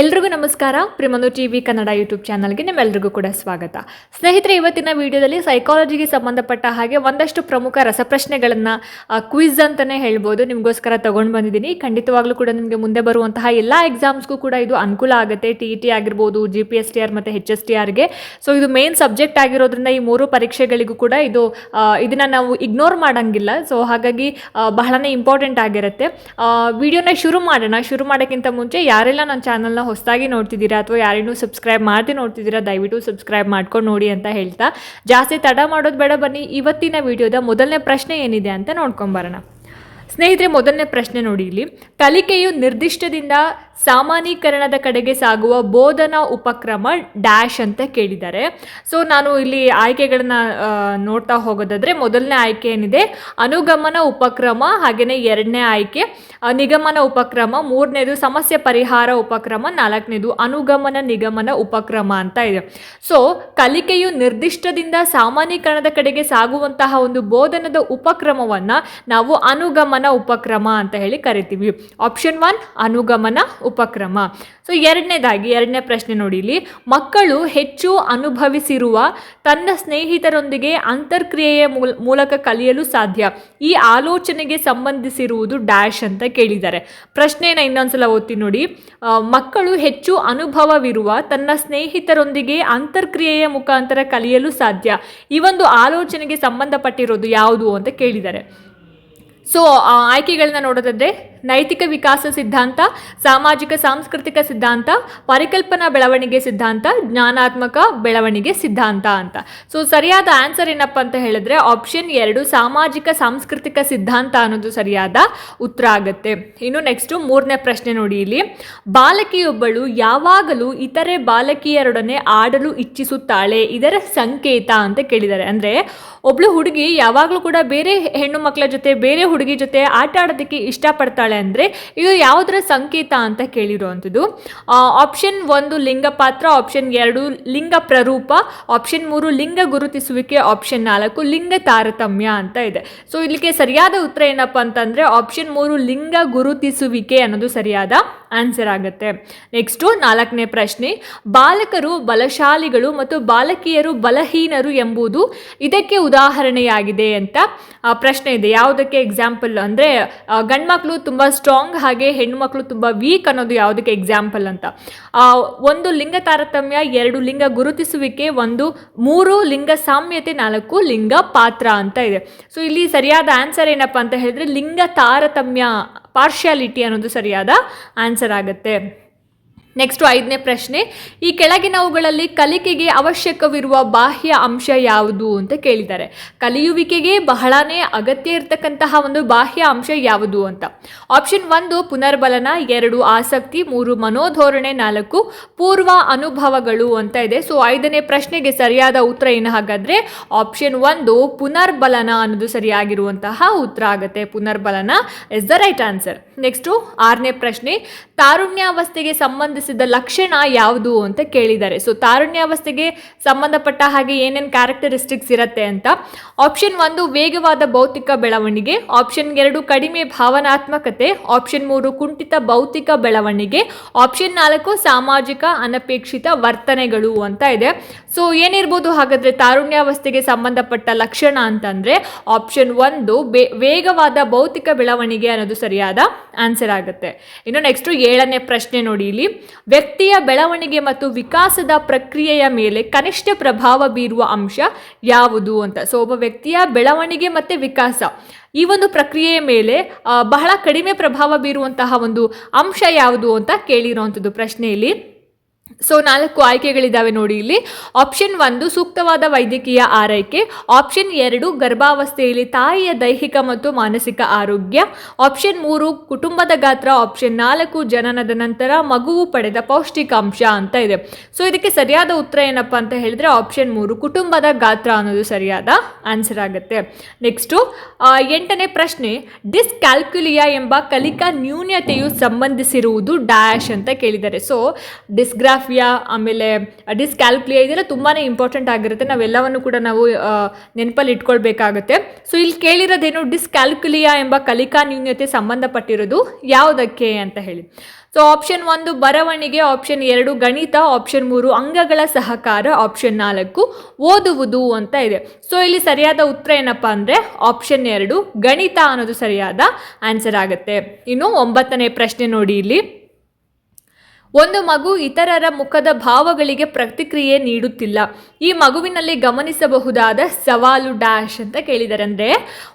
ಎಲ್ರಿಗೂ ನಮಸ್ಕಾರ. ಪ್ರಿಮನು ಟಿ ವಿ ಕನ್ನಡ ಯೂಟ್ಯೂಬ್ ಚಾನಲ್ಗೆ ನಿಮ್ಮೆಲ್ರಿಗೂ ಕೂಡ ಸ್ವಾಗತ. ಸ್ನೇಹಿತರೆ, ಇವತ್ತಿನ ವಿಡಿಯೋದಲ್ಲಿ ಸೈಕಾಲಜಿಗೆ ಸಂಬಂಧಪಟ್ಟ ಹಾಗೆ ಒಂದಷ್ಟು ಪ್ರಮುಖ ರಸಪ್ರಶ್ನೆಗಳನ್ನು ಕ್ವಿಝ್ ಅಂತಲೇ ಹೇಳ್ಬೋದು. ನಿಮಗೋಸ್ಕರ ತೊಗೊಂಡು ಬಂದಿದ್ದೀನಿ. ಖಂಡಿತವಾಗ್ಲೂ ಕೂಡ ನಿಮಗೆ ಮುಂದೆ ಬರುವಂತಹ ಎಲ್ಲ ಎಕ್ಸಾಮ್ಸ್ಗೂ ಕೂಡ ಇದು ಅನುಕೂಲ ಆಗುತ್ತೆ. ಟಿ ಇ ಟಿ ಆಗಿರ್ಬೋದು G P S T R ಮತ್ತು ಹೆಚ್ ಎಸ್ ಟಿ ಆರ್ಗೆ ಸೊ ಇದು ಮೇನ್ ಸಬ್ಜೆಕ್ಟ್ ಆಗಿರೋದ್ರಿಂದ ಈ ಮೂರು ಪರೀಕ್ಷೆಗಳಿಗೂ ಕೂಡ ಇದು ಇದನ್ನು ನಾವು ಇಗ್ನೋರ್ ಮಾಡೋಂಗಿಲ್ಲ. ಸೊ ಹಾಗಾಗಿ ಬಹಳನೇ ಇಂಪಾರ್ಟೆಂಟ್ ಆಗಿರುತ್ತೆ. ವಿಡಿಯೋನ ಶುರು ಮಾಡೋಣ. ಶುರು ಮಾಡೋಕ್ಕಿಂತ ಮುಂಚೆ ಯಾರೆಲ್ಲ ನನ್ನ ಚಾನಲ್ನ ಹೊಸದಾಗಿ ನೋಡ್ತಿದ್ದೀರಾ ಅಥವಾ ಯಾರೇನೂ ಸಬ್ಸ್ಕ್ರೈಬ್ ಮಾಡದೆ ನೋಡ್ತಿದ್ದೀರಾ, ದಯವಿಟ್ಟು ಸಬ್ಸ್ಕ್ರೈಬ್ ಮಾಡ್ಕೊಂಡು ನೋಡಿ ಅಂತ ಹೇಳ್ತಾ. ಜಾಸ್ತಿ ತಡ ಮಾಡೋದು ಬೇಡ ಬನ್ನಿ. ಇವತ್ತಿನ ವಿಡಿಯೋದ ಮೊದಲನೇ ಪ್ರಶ್ನೆ ಏನಿದೆ ಅಂತ ನೋಡ್ಕೊಂಬರೋಣ ಸ್ನೇಹಿತರೆ, ಮೊದಲನೇ ಪ್ರಶ್ನೆ ನೋಡಿ ಇಲ್ಲಿ. ಕಲಿಕೆಯು ನಿರ್ದಿಷ್ಟದಿಂದ ಸಾಮಾನ್ಯೀಕರಣದ ಕಡೆಗೆ ಸಾಗುವ ಬೋಧನಾ ಉಪಕ್ರಮ ಡ್ಯಾಶ್ ಅಂತ ಕೇಳಿದ್ದಾರೆ. ಸೊ ನಾನು ಇಲ್ಲಿ ಆಯ್ಕೆಗಳನ್ನ ನೋಡ್ತಾ ಹೋಗೋದಾದ್ರೆ ಮೊದಲನೇ ಆಯ್ಕೆ ಏನಿದೆ? ಅನುಗಮನ ಉಪಕ್ರಮ ಹಾಗೆಯೇ ಎರಡನೇ ಆಯ್ಕೆ. ನಿಗಮನ ಉಪಕ್ರಮ, ಮೂರನೇದು ಸಮಸ್ಯೆ ಪರಿಹಾರ ಉಪಕ್ರಮ, ನಾಲ್ಕನೇದು ಅನುಗಮನ ನಿಗಮನ ಉಪಕ್ರಮ ಅಂತ ಇದೆ. ಸೊ ಕಲಿಕೆಯು ನಿರ್ದಿಷ್ಟದಿಂದ ಸಾಮಾನ್ಯೀಕರಣದ ಕಡೆಗೆ ಸಾಗುವಂತಹ ಒಂದು ಬೋಧನದ ಉಪಕ್ರಮವನ್ನ ನಾವು ಅನುಗಮನ ಉಪಕ್ರಮ ಅಂತ ಹೇಳಿ ಕರಿತೀವಿ. ಆಪ್ಷನ್ ಒನ್ ಅನುಗಮನ ಉಪಕ್ರಮ. ಸೊ ಎರಡನೇದಾಗಿ, ಎರಡನೇ ಪ್ರಶ್ನೆ ನೋಡಿ ಇಲ್ಲಿ ಮಕ್ಕಳು ಹೆಚ್ಚು ಅನುಭವಿಸಿರುವ ತನ್ನ ಸ್ನೇಹಿತರೊಂದಿಗೆ ಅಂತರ್ಕ್ರಿಯೆಯ ಮೂಲ- ಮೂಲಕ ಕಲಿಯಲು ಸಾಧ್ಯ. ಈ ಆಲೋಚನೆಗೆ ಸಂಬಂಧಿಸಿರುವುದು ಡ್ಯಾಶ್ ಅಂತ ಕೇಳಿದ್ದಾರೆ. ಪ್ರಶ್ನೆನ ಇನ್ನೊಂದ್ಸಲ ಓದ್ತೀನಿ ನೋಡಿ. ಮಕ್ಕಳು ಹೆಚ್ಚು ಅನುಭವವಿರುವ ತನ್ನ ಸ್ನೇಹಿತರೊಂದಿಗೆ ಅಂತರ್ಕ್ರಿಯೆಯ ಮುಖಾಂತರ ಕಲಿಯಲು ಸಾಧ್ಯ. ಈ ಒಂದು ಆಲೋಚನೆಗೆ ಸಂಬಂಧಪಟ್ಟಿರೋದು ಯಾವುದು ಅಂತ ಕೇಳಿದ್ದಾರೆ. ಸೊ ಆಯ್ಕೆಗಳನ್ನ ನೋಡೋದಾದ್ರೆ ನೈತಿಕ ವಿಕಾಸ ಸಿದ್ಧಾಂತ, ಸಾಮಾಜಿಕ, ಸಾಂಸ್ಕೃತಿಕ ಸಿದ್ಧಾಂತ, ಪರಿಕಲ್ಪನಾ ಬೆಳವಣಿಗೆ ಸಿದ್ಧಾಂತ, ಜ್ಞಾನಾತ್ಮಕ ಬೆಳವಣಿಗೆ ಸಿದ್ಧಾಂತ ಅಂತ. ಸೊ ಸರಿಯಾದ ಆನ್ಸರ್ ಏನಪ್ಪ ಅಂತ ಹೇಳಿದ್ರೆ ಆಪ್ಷನ್ ಎರಡು ಸಾಮಾಜಿಕ, ಸಾಂಸ್ಕೃತಿಕ ಸಿದ್ಧಾಂತ ಅನ್ನೋದು ಸರಿಯಾದ ಉತ್ತರ ಆಗುತ್ತೆ. ಇನ್ನು ನೆಕ್ಸ್ಟು ಮೂರನೇ ಪ್ರಶ್ನೆ ನೋಡಿ ಇಲ್ಲಿ. ಬಾಲಕಿಯೊಬ್ಬಳು ಯಾವಾಗಲೂ ಇತರೆ ಬಾಲಕಿಯರೊಡನೆ ಆಡಲು ಇಚ್ಛಿಸುತ್ತಾಳೆ? ಇದರ ಸಂಕೇತ ಅಂತ ಕೇಳಿದ್ದಾರೆ. ಅಂದರೆ ಒಬ್ಳು ಹುಡುಗಿ ಯಾವಾಗಲೂ ಕೂಡ ಬೇರೆ ಹೆಣ್ಣು ಮಕ್ಕಳ ಜೊತೆ ಬೇರೆ ಹುಡುಗಿ ಜೊತೆ ಆಟ ಆಡೋದಕ್ಕೆ ಇಷ್ಟಪಡ್ತಾಳೆ ಅಂದರೆ ಇದು ಯಾವುದರ ಸಂಕೇತ ಅಂತ ಕೇಳಿರುವಂಥದ್ದು. ಆಪ್ಷನ್ ಒಂದು ಲಿಂಗ ಪಾತ್ರ ಆಪ್ಷನ್ ಎರಡು ಲಿಂಗ ಪ್ರರೂಪ ಆಪ್ಷನ್ ಮೂರು ಲಿಂಗ ಗುರುತಿಸುವಿಕೆ ಆಪ್ಷನ್ ನಾಲ್ಕು ಲಿಂಗ ತಾರತಮ್ಯ ಅಂತ ಇದೆ. ಸೊ ಇಲ್ಲಿಗೆ ಸರಿಯಾದ ಉತ್ತರ ಏನಪ್ಪ ಅಂತಂದರೆ ಆಪ್ಷನ್ ಮೂರು ಲಿಂಗ ಗುರುತಿಸುವಿಕೆ ಅನ್ನೋದು ಸರಿಯಾದ ಆನ್ಸರ್ ಆಗುತ್ತೆ. ನೆಕ್ಸ್ಟು ನಾಲ್ಕನೇ ಪ್ರಶ್ನೆ, ಬಾಲಕರು ಬಲಶಾಲಿಗಳು ಮತ್ತು ಬಾಲಕಿಯರು ಬಲಹೀನರು ಎಂಬುದು ಇದಕ್ಕೆ ಉದಾಹರಣೆಯಾಗಿದೆ ಅಂತ ಪ್ರಶ್ನೆ ಇದೆ. ಯಾವುದಕ್ಕೆ ಎಕ್ಸಾಂಪಲ್ ಅಂದರೆ ಗಂಡ್ಮಕ್ಳು ತುಂಬ ಸ್ಟ್ರಾಂಗ್ ಹಾಗೆ ಹೆಣ್ಮಕ್ಳು ತುಂಬ ವೀಕ್ ಅನ್ನೋದು ಯಾವುದಕ್ಕೆ ಎಕ್ಸಾಂಪಲ್ ಅಂತ. ಒಂದು ಲಿಂಗ ತಾರತಮ್ಯ, ಎರಡು ಲಿಂಗ ಗುರುತಿಸುವಿಕೆ, ಒಂದು ಮೂರು ಲಿಂಗ ಸಾಮ್ಯತೆ, ನಾಲ್ಕು ಲಿಂಗ ಪಾತ್ರ ಅಂತ ಇದೆ. ಸೊ ಇಲ್ಲಿ ಸರಿಯಾದ ಆನ್ಸರ್ ಏನಪ್ಪ ಅಂತ ಹೇಳಿದ್ರೆ, ಲಿಂಗ ತಾರತಮ್ಯ ಪಾರ್ಶಿಯಾಲಿಟಿ ಅನ್ನೋದು ಸರಿಯಾದ ಆನ್ಸರ್ ಆಗುತ್ತೆ. ನೆಕ್ಸ್ಟು ಐದನೇ ಪ್ರಶ್ನೆ, ಈ ಕೆಳಗಿನವುಗಳಲ್ಲಿ ಕಲಿಕೆಗೆ ಅವಶ್ಯಕವಿರುವ ಬಾಹ್ಯ ಅಂಶ ಯಾವುದು ಅಂತ ಕೇಳಿದ್ದಾರೆ. ಕಲಿಯುವಿಕೆಗೆ ಬಹಳನೇ ಅಗತ್ಯ ಇರತಕ್ಕಂತಹ ಒಂದು ಬಾಹ್ಯ ಅಂಶ ಯಾವುದು ಅಂತ. ಆಪ್ಷನ್ ಒಂದು, ಪುನರ್ಬಲನ. ಎರಡು, ಆಸಕ್ತಿ. ಮೂರು, ಮನೋಧೋರಣೆ. ನಾಲ್ಕು, ಪೂರ್ವ ಅನುಭವಗಳು ಅಂತ ಇದೆ. ಸೊ ಐದನೇ ಪ್ರಶ್ನೆಗೆ ಸರಿಯಾದ ಉತ್ತರ ಏನು ಹಾಗಾದ್ರೆ ಆಪ್ಷನ್ ಒಂದು, ಪುನರ್ಬಲನ ಅನ್ನೋದು ಸರಿಯಾಗಿರುವಂತಹ ಉತ್ತರ ಆಗುತ್ತೆ. ಪುನರ್ಬಲನ is the right answer next ಆರನೇ ಪ್ರಶ್ನೆ, ತಾರುಣ್ಯಾವಸ್ಥೆಗೆ ಸಂಬಂಧಿಸಿದ ಲಕ್ಷಣ ಯಾವುದು ಅಂತ ಕೇಳಿದ್ದಾರೆ. ಸೊ ತಾರುಣ್ಯಾವಸ್ಥೆಗೆ ಸಂಬಂಧಪಟ್ಟ ಹಾಗೆ ಏನೇನು ಕ್ಯಾರೆಕ್ಟರಿಸ್ಟಿಕ್ಸ್ ಇರುತ್ತೆ ಅಂತ ಆಪ್ಷನ್ ಒಂದು, ವೇಗವಾದ ಭೌತಿಕ ಬೆಳವಣಿಗೆ ಆಪ್ಷನ್ ಎರಡು, ಕಡಿಮೆ ಭಾವನಾತ್ಮಕತೆ ಆಪ್ಷನ್ ಮೂರು, ಕುಂಠಿತ ಭೌತಿಕ ಬೆಳವಣಿಗೆ ಆಪ್ಷನ್ ನಾಲ್ಕು, ಸಾಮಾಜಿಕ ಅನಪೇಕ್ಷಿತ ವರ್ತನೆಗಳು ಅಂತ ಇದೆ. ಸೊ ಏನಿರ್ಬೋದು ಹಾಗಾದ್ರೆ ತಾರುಣ್ಯಾವಸ್ಥೆಗೆ ಸಂಬಂಧಪಟ್ಟ ಲಕ್ಷಣ ಅಂತಂದ್ರೆ ಆಪ್ಷನ್ ಒಂದು ವೇಗವಾದ ಭೌತಿಕ ಬೆಳವಣಿಗೆ ಅನ್ನೋದು ಸರಿಯಾದ ಆನ್ಸರ್ ಆಗುತ್ತೆ. ಇನ್ನು ನೆಕ್ಸ್ಟ್ ಏಳನೇ ಪ್ರಶ್ನೆ ನೋಡಿ ಇಲ್ಲಿ. ವ್ಯಕ್ತಿಯ ಬೆಳವಣಿಗೆ ಮತ್ತು ವಿಕಾಸದ ಪ್ರಕ್ರಿಯೆಯ ಮೇಲೆ ಕನಿಷ್ಠ ಪ್ರಭಾವ ಬೀರುವ ಅಂಶ ಯಾವುದು ಅಂತ. ಸೊ ಒಬ್ಬ ವ್ಯಕ್ತಿಯ ಬೆಳವಣಿಗೆ ಮತ್ತು ವಿಕಾಸ ಈ ಒಂದು ಪ್ರಕ್ರಿಯೆಯ ಮೇಲೆ ಬಹಳ ಕಡಿಮೆ ಪ್ರಭಾವ ಬೀರುವಂತಹ ಒಂದು ಅಂಶ ಯಾವುದು ಅಂತ ಕೇಳಿರುವಂಥದ್ದು ಪ್ರಶ್ನೆಯಲ್ಲಿ. ಸೊ ನಾಲ್ಕು ಆಯ್ಕೆಗಳಿದ್ದಾವೆ ನೋಡಿ ಇಲ್ಲಿ. ಆಪ್ಷನ್ ಒಂದು, ಸೂಕ್ತವಾದ ವೈದ್ಯಕೀಯ ಆರೈಕೆ. ಆಪ್ಷನ್ ಎರಡು, ಗರ್ಭಾವಸ್ಥೆಯಲ್ಲಿ ತಾಯಿಯ ದೈಹಿಕ ಮತ್ತು ಮಾನಸಿಕ ಆರೋಗ್ಯ. ಆಪ್ಷನ್ ಮೂರು, ಕುಟುಂಬದ ಗಾತ್ರ. ಆಪ್ಷನ್ ನಾಲ್ಕು, ಜನನದ ನಂತರ ಮಗುವು ಪಡೆದ ಪೌಷ್ಟಿಕಾಂಶ ಅಂತ ಇದೆ. ಸೊ ಇದಕ್ಕೆ ಸರಿಯಾದ ಉತ್ತರ ಏನಪ್ಪ ಅಂತ ಹೇಳಿದ್ರೆ ಆಪ್ಷನ್ ಮೂರು, ಕುಟುಂಬದ ಗಾತ್ರ ಅನ್ನೋದು ಸರಿಯಾದ ಆನ್ಸರ್ ಆಗುತ್ತೆ. ನೆಕ್ಸ್ಟು ಎಂಟನೇ ಪ್ರಶ್ನೆ ಡಿಸ್ಕ್ಯಾಲ್ಕ್ಯುಲಿಯಾ ಎಂಬ ಕಲಿಕಾ ನ್ಯೂನ್ಯತೆಯು ಸಂಬಂಧಿಸಿರುವುದು ಡ್ಯಾಶ್ ಅಂತ ಕೇಳಿದ್ದಾರೆ. ಸೊ ಡಿಸ್ಗ್ರಾ ಜಿಗ್ರಾಫಿಯಾ ಆಮೇಲೆ ಡಿಸ್ಕ್ಯಾಲ್ಕ್ಲಿಯಾ ಇದೆಲ್ಲ ತುಂಬಾ ಇಂಪಾರ್ಟೆಂಟ್ ಆಗಿರುತ್ತೆ. ನಾವೆಲ್ಲವನ್ನು ಕೂಡ ನಾವು ನೆನಪಲ್ಲಿ ಇಟ್ಕೊಳ್ಬೇಕಾಗುತ್ತೆ. ಸೊ ಇಲ್ಲಿ ಕೇಳಿರೋದೇನು ಡಿಸ್ಕ್ಯಾಲ್ಕುಲಿಯಾ ಎಂಬ ಕಲಿಕಾ ನ್ಯೂನ್ಯತೆ ಸಂಬಂಧಪಟ್ಟಿರೋದು ಯಾವುದಕ್ಕೆ ಅಂತ ಹೇಳಿ. ಸೊ ಆಪ್ಷನ್ ಒಂದು ಬರವಣಿಗೆ ಆಪ್ಷನ್ ಎರಡು ಗಣಿತ ಆಪ್ಷನ್ ಮೂರು ಅಂಗಗಳ ಸಹಕಾರ ಆಪ್ಷನ್ ನಾಲ್ಕು ಓದುವುದು ಅಂತ ಇದೆ. ಸೊ ಇಲ್ಲಿ ಸರಿಯಾದ ಉತ್ತರ ಏನಪ್ಪ ಅಂದರೆ ಆಪ್ಷನ್ ಎರಡು ಗಣಿತ ಅನ್ನೋದು ಸರಿಯಾದ ಆನ್ಸರ್ ಆಗುತ್ತೆ. ಇನ್ನು ಒಂಬತ್ತನೇ ಪ್ರಶ್ನೆ ನೋಡಿ ಇಲ್ಲಿ. ಒಂದು ಮಗು ಇತರರ ಮುಖದ ಭಾವಗಳಿಗೆ ಪ್ರತಿಕ್ರಿಯೆ ನೀಡುತ್ತಿಲ್ಲ. ಈ ಮಗುವಿನಲ್ಲಿ ಗಮನಿಸಬಹುದಾದ ಸವಾಲು ಡ್ಯಾಶ್ ಅಂತ ಕೇಳಿದ್ದಾರೆ ಅಂದರೆ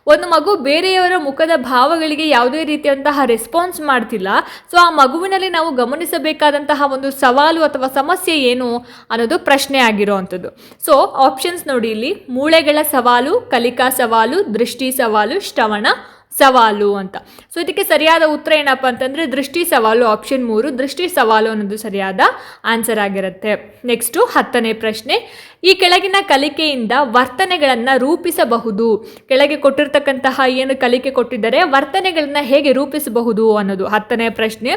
ಒಂದು ಮಗು ಬೇರೆಯವರ ಮುಖದ ಭಾವಗಳಿಗೆ ಯಾವುದೇ ರೀತಿಯಂತಹ ರೆಸ್ಪಾನ್ಸ್ ಮಾಡ್ತಿಲ್ಲ. ಸೊ, ಆ ಮಗುವಿನಲ್ಲಿ ನಾವು ಗಮನಿಸಬೇಕಾದಂತಹ ಒಂದು ಸವಾಲು ಅಥವಾ ಸಮಸ್ಯೆ ಏನು ಅನ್ನೋದು ಪ್ರಶ್ನೆ ಆಗಿರುವಂಥದ್ದು ಸೊ ಆಪ್ಷನ್ಸ್ ನೋಡಿ ಇಲ್ಲಿ. ಮೂಳೆಗಳ ಸವಾಲು, ಕಲಿಕಾ ಸವಾಲು, ದೃಷ್ಟಿ ಸವಾಲು, ಶ್ರವಣ ಸವಾಲು ಅಂತ. ಸೊ ಇದಕ್ಕೆ ಸರಿಯಾದ ಉತ್ತರ ಏನಪ್ಪ ಅಂತಂದರೆ ದೃಷ್ಟಿ ಸವಾಲು ಆಪ್ಷನ್ ಮೂರು, ದೃಷ್ಟಿ ಸವಾಲು ಅನ್ನೋದು ಸರಿಯಾದ ಆನ್ಸರ್ ಆಗಿರುತ್ತೆ. ನೆಕ್ಸ್ಟು ಹತ್ತನೇ ಪ್ರಶ್ನೆ ಈ ಕೆಳಗಿನ ಕಲಿಕೆಯಿಂದ ವರ್ತನೆಗಳನ್ನು ರೂಪಿಸಬಹುದು. ಕೆಳಗೆ ಕೊಟ್ಟಿರ್ತಕ್ಕಂತಹ ಏನು ಕಲಿಕೆ ಕೊಟ್ಟಿದ್ದಾರೆ ವರ್ತನೆಗಳನ್ನು ಹೇಗೆ ರೂಪಿಸಬಹುದು ಅನ್ನೋದು ಹತ್ತನೇ ಪ್ರಶ್ನೆ.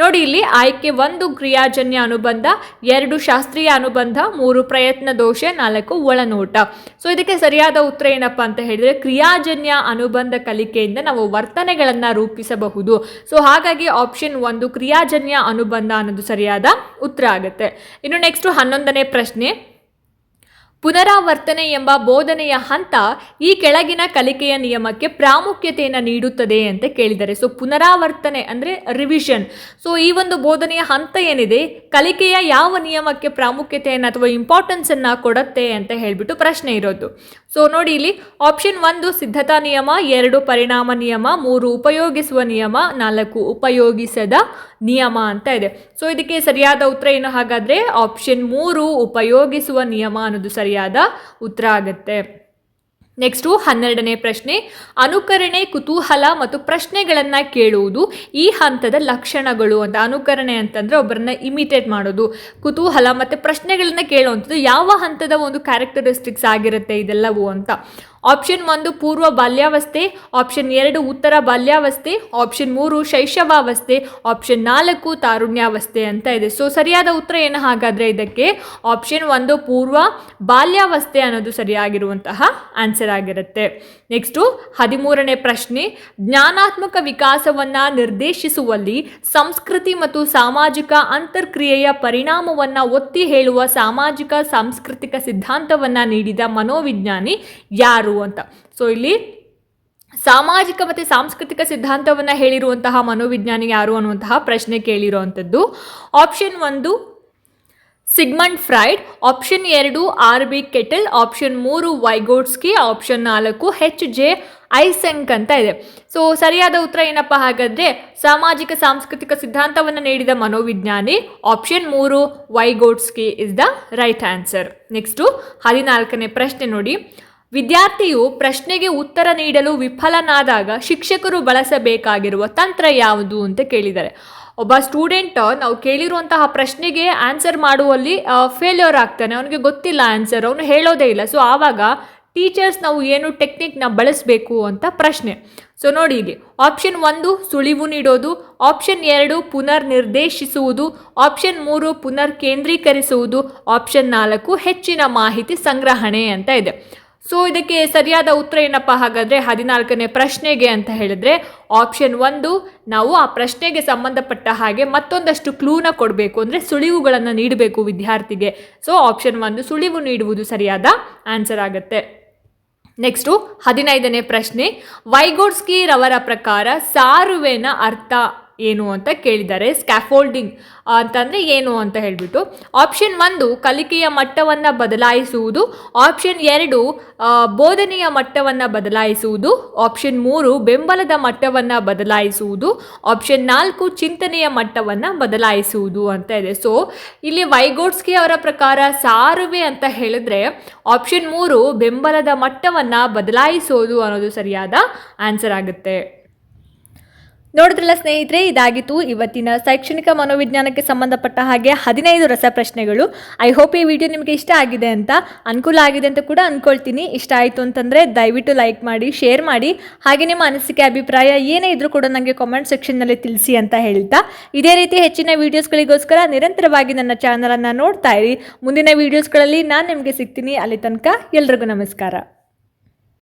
ನೋಡಿ ಇಲ್ಲಿ ಆಯ್ಕೆ ಒಂದು ಕ್ರಿಯಾಜನ್ಯ ಅನುಬಂಧ, ಎರಡು ಶಾಸ್ತ್ರೀಯ ಅನುಬಂಧ, ಮೂರು ಪ್ರಯತ್ನ ದೋಷ, ನಾಲ್ಕು ಒಳನೋಟ. ಸೊ ಇದಕ್ಕೆ ಸರಿಯಾದ ಉತ್ತರ ಏನಪ್ಪ ಅಂತ ಹೇಳಿದ್ರೆ ಕ್ರಿಯಾಜನ್ಯ ಅನುಬಂಧ ಕಲಿಕೆಯಿಂದ ನಾವು ವರ್ತನೆಗಳನ್ನು ರೂಪಿಸಬಹುದು. ಸೊ ಹಾಗಾಗಿ ಆಪ್ಷನ್ ಒಂದು ಕ್ರಿಯಾಜನ್ಯ ಅನುಬಂಧ ಅನ್ನೋದು ಸರಿಯಾದ ಉತ್ತರ ಆಗುತ್ತೆ. ಇನ್ನು ನೆಕ್ಸ್ಟ್ ಹನ್ನೊಂದನೇ ಪ್ರಶ್ನೆ. ಪುನರಾವರ್ತನೆ ಎಂಬ ಬೋಧನೆಯ ಹಂತ ಈ ಕೆಳಗಿನ ಕಲಿಕೆಯ ನಿಯಮಕ್ಕೆ ಪ್ರಾಮುಖ್ಯತೆಯನ್ನು ನೀಡುತ್ತದೆ ಅಂತ ಕೇಳಿದ್ದಾರೆ ಸೊ ಪುನರಾವರ್ತನೆ ಅಂದರೆ ರಿವಿಷನ್ ಸೊ ಈ ಒಂದು ಬೋಧನೆಯ ಹಂತ ಏನಿದೆ? ಕಲಿಕೆಯ ಯಾವ ನಿಯಮಕ್ಕೆ ಪ್ರಾಮುಖ್ಯತೆಯನ್ನು ಅಥವಾ ಇಂಪಾರ್ಟೆನ್ಸನ್ನು ಕೊಡುತ್ತೆ ಅಂತ ಹೇಳಿಬಿಟ್ಟು ಪ್ರಶ್ನೆ ಇರೋದು. ಸೊ ನೋಡಿ ಇಲ್ಲಿ ಆಪ್ಷನ್ ಒಂದು, ಸಿದ್ಧತಾ ನಿಯಮ, ಎರಡು ಪರಿಣಾಮ ನಿಯಮ, ಮೂರು ಉಪಯೋಗಿಸುವ ನಿಯಮ, ನಾಲ್ಕು ಉಪಯೋಗಿಸದ ನಿಯಮ ಅಂತ ಇದೆ. ಸೊ ಇದಕ್ಕೆ ಸರಿಯಾದ ಉತ್ತರ ಏನು? ಹಾಗಾದರೆ ಆಪ್ಷನ್ ಮೂರು, ಉಪಯೋಗಿಸುವ ನಿಯಮ ಅನ್ನೋದು ಸರಿಯಾದ ಉತ್ತರ ಆಗುತ್ತೆ. ನೆಕ್ಸ್ಟು ಹನ್ನೆರಡನೇ ಪ್ರಶ್ನೆ. ಅನುಕರಣೆ, ಕುತೂಹಲ ಮತ್ತು ಪ್ರಶ್ನೆಗಳನ್ನು ಕೇಳುವುದು ಈ ಹಂತದ ಲಕ್ಷಣಗಳು ಅಂತ. ಅನುಕರಣೆ ಅಂತಂದರೆ ಒಬ್ಬರನ್ನ ಇಮಿಟೇಟ್ ಮಾಡೋದು. ಕುತೂಹಲ ಮತ್ತು ಪ್ರಶ್ನೆಗಳನ್ನು ಕೇಳುವಂಥದ್ದು ಯಾವ ಹಂತದ ಒಂದು ಕ್ಯಾರೆಕ್ಟರಿಸ್ಟಿಕ್ಸ್ ಆಗಿರುತ್ತೆ ಇದೆಲ್ಲವೂ ಅಂತ. ಆಪ್ಷನ್ ಒಂದು ಪೂರ್ವ ಬಾಲ್ಯಾವಸ್ಥೆ, ಆಪ್ಷನ್ ಎರಡು ಉತ್ತರ ಬಾಲ್ಯಾವಸ್ಥೆ, ಆಪ್ಷನ್ ಮೂರು ಶೈಶವಾವಸ್ಥೆ, ಆಪ್ಷನ್ ನಾಲ್ಕು ತಾರುಣ್ಯಾವಸ್ಥೆ ಅಂತ ಇದೆ. ಸೊ ಸರಿಯಾದ ಉತ್ತರ ಏನು? ಹಾಗಾದರೆ ಇದಕ್ಕೆ ಆಪ್ಷನ್ ಒಂದು ಪೂರ್ವ ಬಾಲ್ಯಾವಸ್ಥೆ ಅನ್ನೋದು ಸರಿಯಾಗಿರುವಂತಹ ಆನ್ಸರ್ ಆಗಿರುತ್ತೆ. ನೆಕ್ಸ್ಟು ಹದಿಮೂರನೇ ಪ್ರಶ್ನೆ. ಜ್ಞಾನಾತ್ಮಕ ವಿಕಾಸವನ್ನು ನಿರ್ದೇಶಿಸುವಲ್ಲಿ ಸಂಸ್ಕೃತಿ ಮತ್ತು ಸಾಮಾಜಿಕ ಅಂತರ್ಕ್ರಿಯೆಯ ಪರಿಣಾಮವನ್ನು ಒತ್ತಿ ಹೇಳುವ ಸಾಮಾಜಿಕ, ಸಾಂಸ್ಕೃತಿಕ ಸಿದ್ಧಾಂತವನ್ನು ನೀಡಿದ ಮನೋವಿಜ್ಞಾನಿ ಯಾರು? ಅಂತ ಸೊ ಇಲ್ಲಿ ಸಾಮಾಜಿಕ ಮತ್ತು ಸಾಂಸ್ಕೃತಿಕ ಸಿದ್ಧಾಂತವನ್ನು ಹೇಳಿರುವಂತಹ ಮನೋವಿಜ್ಞಾನಿ ಯಾರು ಅನ್ನುವಂತಹ ಪ್ರಶ್ನೆ ಕೇಳಿರುವಂಥದ್ದು. ಆಪ್ಷನ್ ಒಂದು ಸಿಗ್ಮಂಡ್ ಫ್ರೈಡ್ ಆಪ್ಷನ್ ಎರಡು ಆರ್ ಬಿ ಕೆಟಲ್ ಆಪ್ಷನ್ ಮೂರು ವೈಗೋಟ್ಸ್ಕಿ ಆಪ್ಷನ್ ನಾಲ್ಕು ಹೆಚ್ ಜೆ ಐಸೆಂಕ್ ಅಂತ ಇದೆ. ಸೊ ಸರಿಯಾದ ಉತ್ತರ ಏನಪ್ಪ ಹಾಗಾದರೆ, ಸಾಮಾಜಿಕ ಸಾಂಸ್ಕೃತಿಕ ಸಿದ್ಧಾಂತವನ್ನು ನೀಡಿದ ಮನೋವಿಜ್ಞಾನಿ. ಆಪ್ಷನ್ ಮೂರು Vygotsky is the right answer next ಹದಿನಾಲ್ಕನೇ ಪ್ರಶ್ನೆ ನೋಡಿ. ವಿದ್ಯಾರ್ಥಿಯು ಪ್ರಶ್ನೆಗೆ ಉತ್ತರ ನೀಡಲು ವಿಫಲನಾದಾಗ ಶಿಕ್ಷಕರು ಬಳಸಬೇಕಾಗಿರುವ ತಂತ್ರ ಯಾವುದು ಅಂತ ಕೇಳಿದ್ದಾರೆ. ಒಬ್ಬ ಸ್ಟೂಡೆಂಟ್, ನಾವು ಕೇಳಿರುವಂತಹ ಪ್ರಶ್ನೆಗೆ ಆನ್ಸರ್ ಮಾಡುವಲ್ಲಿ ಫೇಲ್ಯೂರ್ ಆಗ್ತಾನೆ. ಅವನಿಗೆ ಗೊತ್ತಿಲ್ಲ ಆನ್ಸರ್, ಅವನು ಹೇಳೋದೇ ಇಲ್ಲ. ಸೊ ಆವಾಗ ಟೀಚರ್ಸ್ ನಾವು ಏನು ಟೆಕ್ನಿಕ್ನ ಬಳಸಬೇಕು ಅಂತ ಪ್ರಶ್ನೆ. ಸೊ ನೋಡಿ ಇಲ್ಲಿ. ಆಪ್ಷನ್ ಒಂದು, ಸುಳಿವು ನೀಡೋದು. ಆಪ್ಷನ್ ಎರಡು ಪುನರ್ ನಿರ್ದೇಶಿಸುವುದು ಆಪ್ಷನ್ ಮೂರು ಪುನರ್ ಕೇಂದ್ರೀಕರಿಸುವುದು ಆಪ್ಷನ್ ನಾಲ್ಕು, ಹೆಚ್ಚಿನ ಮಾಹಿತಿ ಸಂಗ್ರಹಣೆ ಅಂತ ಇದೆ. ಸೊ ಇದಕ್ಕೆ ಸರಿಯಾದ ಉತ್ತರ ಏನಪ್ಪ ಹಾಗಾದರೆ ಹದಿನಾಲ್ಕನೇ ಪ್ರಶ್ನೆಗೆ ಅಂತ ಹೇಳಿದ್ರೆ ಆಪ್ಷನ್ ಒಂದು, ನಾವು ಆ ಪ್ರಶ್ನೆಗೆ ಸಂಬಂಧಪಟ್ಟ ಹಾಗೆ ಮತ್ತೊಂದಷ್ಟು ಕ್ಲೂನ ಕೊಡಬೇಕು ಅಂದರೆ ಸುಳಿವುಗಳನ್ನು ನೀಡಬೇಕು ವಿದ್ಯಾರ್ಥಿಗೆ. ಸೊ ಆಪ್ಷನ್ ಒಂದು, ಸುಳಿವು ನೀಡುವುದು ಸರಿಯಾದ ಆನ್ಸರ್ ಆಗುತ್ತೆ. ನೆಕ್ಸ್ಟು ಹದಿನೈದನೇ ಪ್ರಶ್ನೆ, ವೈಗೋಡ್ಸ್ಕಿ ರವರ ಪ್ರಕಾರ ಸಾರುವೆನ ಅರ್ಥ? ಏನು ಅಂತ ಕೇಳಿದ್ದಾರೆ ಸ್ಕ್ಯಾಫೋಲ್ಡಿಂಗ್ ಅಂತಂದರೆ ಏನು ಅಂತ ಹೇಳಿಬಿಟ್ಟು. ಆಪ್ಷನ್ ಒಂದು, ಕಲಿಕೆಯ ಮಟ್ಟವನ್ನು ಬದಲಾಯಿಸುವುದು. ಆಪ್ಷನ್ ಎರಡು ಬೋಧನೆಯ ಮಟ್ಟವನ್ನು ಬದಲಾಯಿಸುವುದು. ಆಪ್ಷನ್ ಮೂರು, ಬೆಂಬಲದ ಮಟ್ಟವನ್ನು ಬದಲಾಯಿಸುವುದು. ಆಪ್ಷನ್ ನಾಲ್ಕು, ಚಿಂತನೆಯ ಮಟ್ಟವನ್ನು ಬದಲಾಯಿಸುವುದು ಅಂತ ಇದೆ. ಸೊ ಇಲ್ಲಿ ವೈಗೋಡ್ಸ್ಕಿ ಅವರ ಪ್ರಕಾರ ಸಾರುವೆ ಅಂತ ಹೇಳಿದ್ರೆ ಆಪ್ಷನ್ ಮೂರು, ಬೆಂಬಲದ ಮಟ್ಟವನ್ನು ಬದಲಾಯಿಸೋದು ಅನ್ನೋದು ಸರಿಯಾದ ಆನ್ಸರ್ ಆಗುತ್ತೆ. ನೋಡಿದ್ರಲ್ಲ ಸ್ನೇಹಿತರೆ, ಇದಾಗಿತ್ತು ಇವತ್ತಿನ ಶೈಕ್ಷಣಿಕ ಮನೋವಿಜ್ಞಾನಕ್ಕೆ ಸಂಬಂಧಪಟ್ಟ ಹಾಗೆ ಹದಿನೈದು ರಸಪ್ರಶ್ನೆಗಳು. ಐ ಹೋಪ್ ಈ ವಿಡಿಯೋ ನಿಮಗೆ ಇಷ್ಟ ಆಗಿದೆ ಅಂತ ಅನುಕೂಲ ಆಗಿದೆ ಅಂತ ಕೂಡ ಅಂದ್ಕೊಳ್ತೀನಿ ಇಷ್ಟ ಆಯಿತು ಅಂತಂದರೆ ದಯವಿಟ್ಟು ಲೈಕ್ ಮಾಡಿ ಶೇರ್ ಮಾಡಿ. ಹಾಗೆ ನಿಮ್ಮ ಅನಿಸಿಕೆ, ಅಭಿಪ್ರಾಯ ಏನೇ ಇದ್ರೂ ಕೂಡ ನನಗೆ ಕಾಮೆಂಟ್ ಸೆಕ್ಷನ್ನಲ್ಲಿ ತಿಳಿಸಿ ಅಂತ ಹೇಳ್ತಾ. ಇದೇ ರೀತಿ ಹೆಚ್ಚಿನ ವೀಡಿಯೋಸ್ಗಳಿಗೋಸ್ಕರ ನಿರಂತರವಾಗಿ ನನ್ನ ಚಾನಲನ್ನು ನೋಡ್ತಾ ಇರಿ. ಮುಂದಿನ ವೀಡಿಯೋಸ್ಗಳಲ್ಲಿ ನಾನು ನಿಮಗೆ ಸಿಗ್ತೀನಿ. ಅಲ್ಲಿ ತನಕ ಎಲ್ರಿಗೂ ನಮಸ್ಕಾರ.